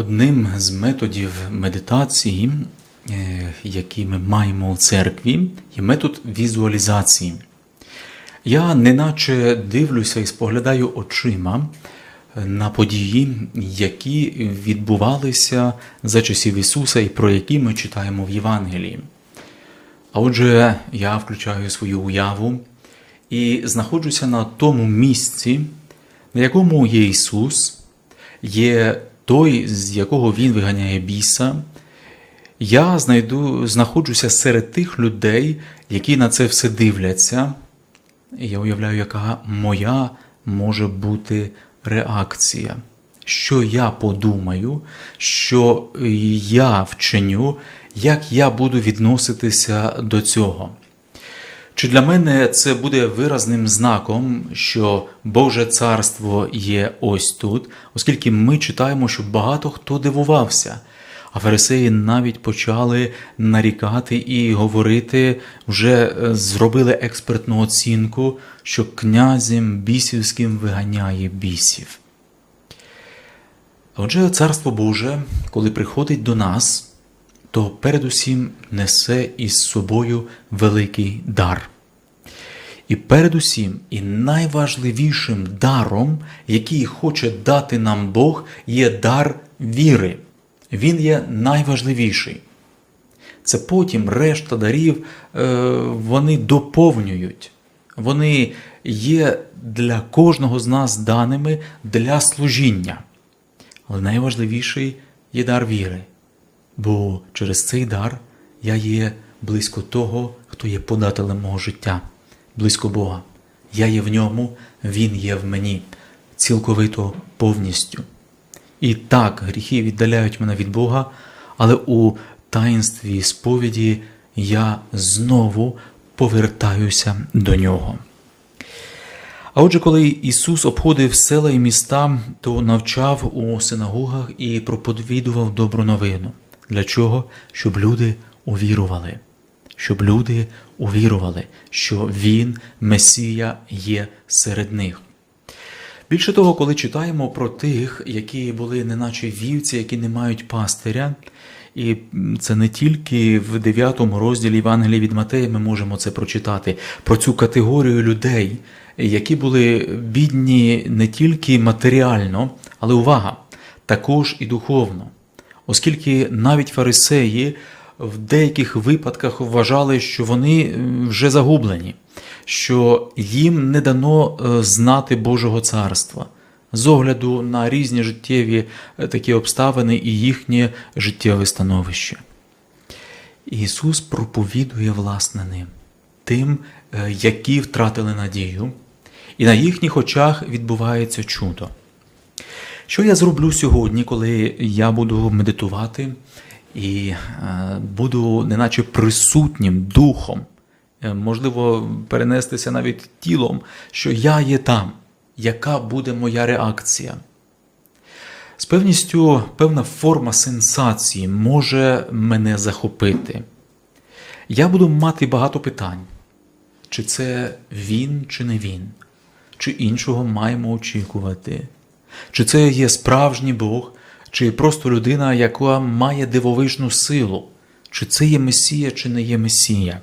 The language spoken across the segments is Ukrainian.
Одним з методів медитації, е, які ми маємо у церкві, є метод візуалізації. Я неначе дивлюся і споглядаю очима на події, які відбувалися за часів Ісуса і про які ми читаємо в Євангелії. А отже, я включаю свою уяву і знаходжуся на тому місці, на якому є Ісус, є той, з якого Він виганяє біса. Я знайду, знаходжуся серед тих людей, які на це все дивляться. І я уявляю, яка моя може бути реакція. Що я подумаю, що я вченю, як я буду відноситися до цього. Чи для мене це буде виразним знаком, що Боже царство є ось тут, оскільки ми читаємо, що багато хто дивувався, а фарисеї навіть почали нарікати і говорити, вже е, зробили експертну оцінку, що князем бісівським виганяє бісів. Отже, Царство Боже, коли приходить до нас, то передусім несе із собою великий дар. І передусім, і найважливішим даром, який хоче дати нам Бог, є дар віри. Він є найважливіший. Це потім решта дарів е, вони доповнюють. Вони є для кожного з нас даними для служіння. Але найважливіший є дар віри. Бо через цей дар я є близько того, хто є подателем мого життя, близько Бога. Я є в ньому, Він є в мені, цілковито повністю. І так, гріхи віддаляють мене від Бога, але у таїнстві сповіді я знову повертаюся до нього. А отже, коли Ісус обходив села і міста, то навчав у синагогах і проповідував добру новину. Для чого? Щоб люди увірували, щоб люди увірували, що Він, Месія, є серед них. Більше того, коли читаємо про тих, які були неначе вівці, які не мають пастиря, і це не тільки в 9 розділі Євангелії від Матея ми можемо це прочитати, про цю категорію людей, які були бідні не тільки матеріально, але увага, також і духовно. Оскільки навіть фарисеї в деяких випадках вважали, що вони вже загублені, що їм не дано знати Божого царства з огляду на різні життєві такі обставини і їхнє життєве становище. Ісус проповідує власне ним, тим, які втратили надію, і на їхніх очах відбувається чудо. Що я зроблю сьогодні, коли я буду медитувати і буду неначе присутнім духом, можливо, перенестися навіть тілом, що я є там, яка буде моя реакція? З певністю певна форма сенсації може мене захопити. Я буду мати багато питань, чи це він, чи не він, чи іншого маємо очікувати, чи це є справжній Бог, чи просто людина, яка має дивовижну силу, чи це є Месія, чи не є Месія.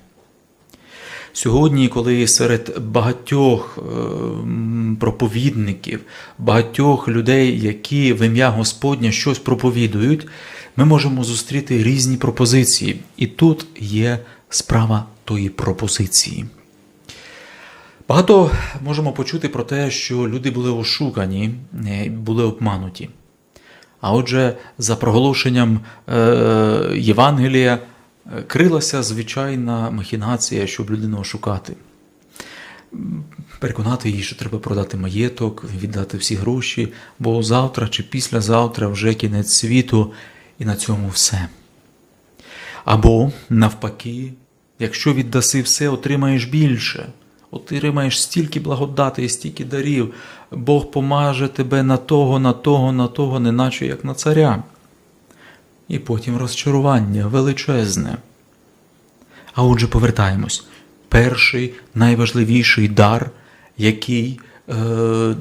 Сьогодні, коли серед багатьох проповідників, багатьох людей, які в ім'я Господня щось проповідують, ми можемо зустріти різні пропозиції. І тут є справа тої пропозиції. Багато можемо почути про те, що люди були ошукані, були обмануті. А отже, за проголошенням Євангелія крилася звичайна махінація, щоб людину ошукати. Переконати її, що треба продати маєток, віддати всі гроші, бо завтра чи післязавтра вже кінець світу, і на цьому все. Або, навпаки, якщо віддаси все, отримаєш більше, отримаєш стільки благодати і стільки дарів, Бог помаже тебе на того, на того, на того, неначе як на царя. І потім розчарування величезне. А отже, повертаємось. Перший найважливіший дар, який е,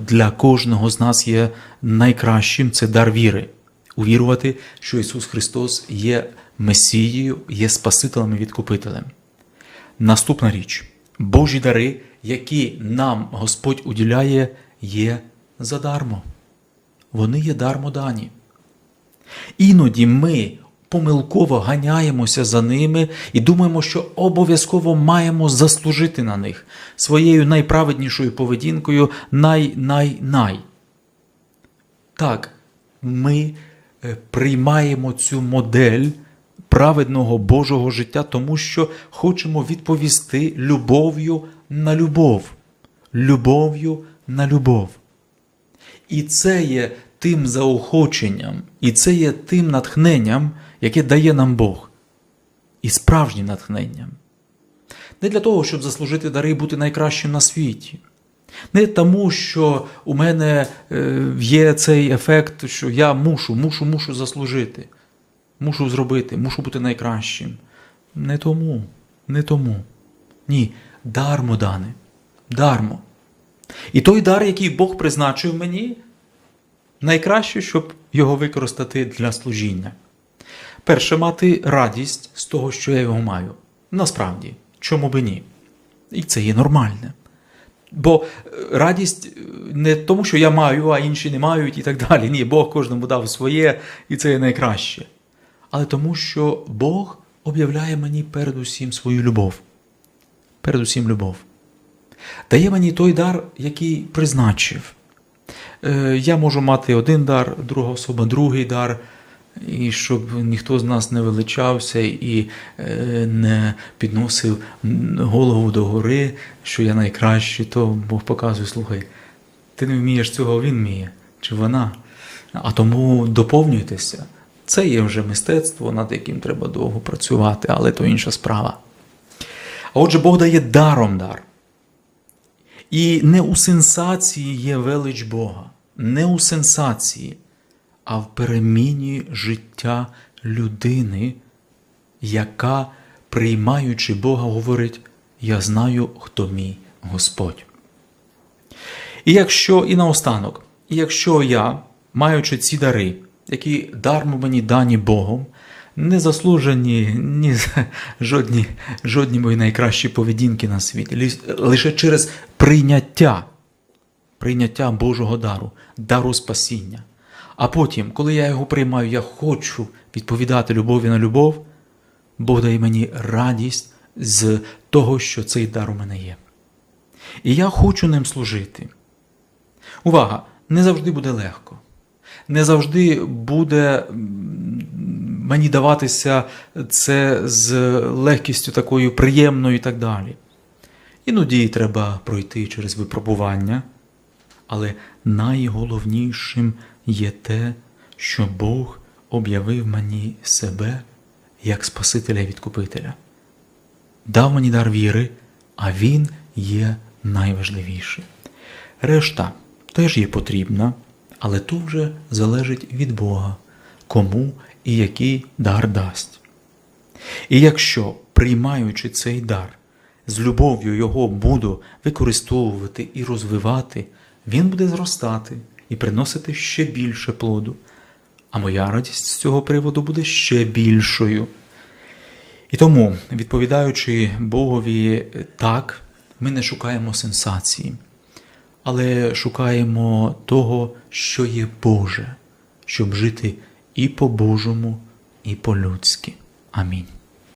для кожного з нас є найкращим, це дар віри. увірувати, що Ісус Христос є Месією, є Спасителем і відкупителем. Наступна річ: Божі дари, які нам Господь уділяє, є задармо. Вони є дармо дані. Іноді ми помилково ганяємося за ними і думаємо, що обов'язково маємо заслужити на них своєю найправеднішою поведінкою най-най-най. Так, ми е, приймаємо цю модель праведного Божого життя, тому що хочемо відповісти любов'ю на любов. Любов'ю на любов. І це є тим заохоченням, і це є тим натхненням, яке дає нам Бог. І справжнім натхненням. Не для того, щоб заслужити дари і бути найкращим на світі. Не тому, що у мене е, є цей ефект, що я мушу, мушу, мушу заслужити, мушу зробити, мушу бути найкращим. Не тому, не тому. Ні, дармо дане, дармо. І той дар, який Бог призначив мені, найкраще, щоб його використати для служіння. Перше, мати радість з того, що я його маю. Насправді, чому би ні? І це є нормальне. Бо е, радість е, не тому, що я маю, а інші не мають і так далі. Ні, Бог кожному дав своє, і це є найкраще. Але тому, що Бог об'являє мені передусім свою любов. Передусім любов. Дає мені той дар, який призначив. Е, Я можу мати один дар, друга особа другий дар, і щоб ніхто з нас не величався і е, не підносив голову догори, що я найкращий, то Бог показує, слухай, ти не вмієш цього, він вміє, чи вона. А тому доповнюйтеся. Це є вже мистецтво, над яким треба довго працювати, але то інша справа. А отже, Бог дає даром дар. І не у сенсації є велич Бога, не у сенсації, а в переміні життя людини, яка, приймаючи Бога, говорить: Я знаю, хто мій Господь. І якщо і наостанок, і якщо я, маючи ці дари, які дармо мені дані Богом, не заслужені ні жодні, жодні мої найкращі поведінки на світі, лише через прийняття, прийняття Божого дару, дару спасіння. А потім, коли я його приймаю, я хочу відповідати любові на любов, Бог дає мені радість з того, що цей дар у мене є. І я хочу ним служити. Увага! Не завжди буде легко. Не завжди буде мені даватися це з легкістю такою приємною і так далі. Іноді треба пройти через випробування, але найголовнішим є те, що Бог об'явив мені себе як Спасителя і Відкупителя. Дав мені дар віри, а Він є найважливіший. Решта теж є потрібна, але то вже залежить від Бога, кому і який дар дасть. І якщо, приймаючи цей дар, з любов'ю його буду використовувати і розвивати, він буде зростати і приносити ще більше плоду, а моя радість з цього приводу буде ще більшою. І тому, відповідаючи Богові так, ми не шукаємо сенсації, але шукаємо того, що є Боже, щоб жити і по-божому, і по-людськи. Амінь.